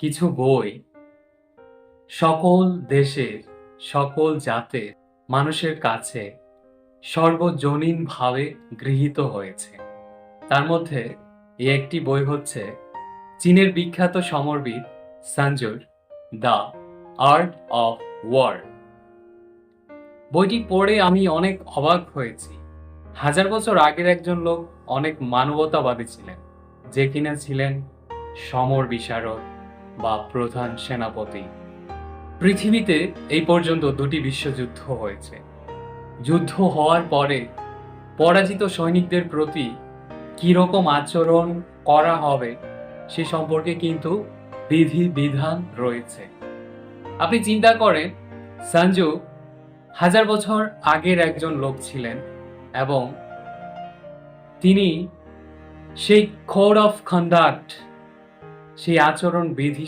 কিছু বই। সকল দেশের, সকল জাতের মানুষের কাছে সর্বজনীনভাবে গৃহীত হয়েছে। তার মধ্যে এই একটি বই হচ্ছে চীনের বিখ্যাত সমরবিদ সানজুর দ্য আর্ট অফ ওয়ার। বইটি পড়ে আমি অনেক অবাক হয়েছি। হাজার বছর আগের একজন লোক অনেক মানবতাবাদী ছিলেন, যে কিনা ছিলেন সমর বিশারদ বা প্রধান সেনাপতি। পৃথিবীতে এই পর্যন্ত দুটি বিশ্বযুদ্ধ হয়েছে। যুদ্ধ হওয়ার পরে পরাজিত সৈনিকদের প্রতি কীরকম আচরণ করা হবে সে সম্পর্কে কিন্তু বিধি বিধান রয়েছে। আপনি চিন্তা করেন, সঞ্জু হাজার বছর আগের একজন লোক ছিলেন এবং তিনি সেই কোড অফ কন্ডাক্ট সেই আচরণ বিধি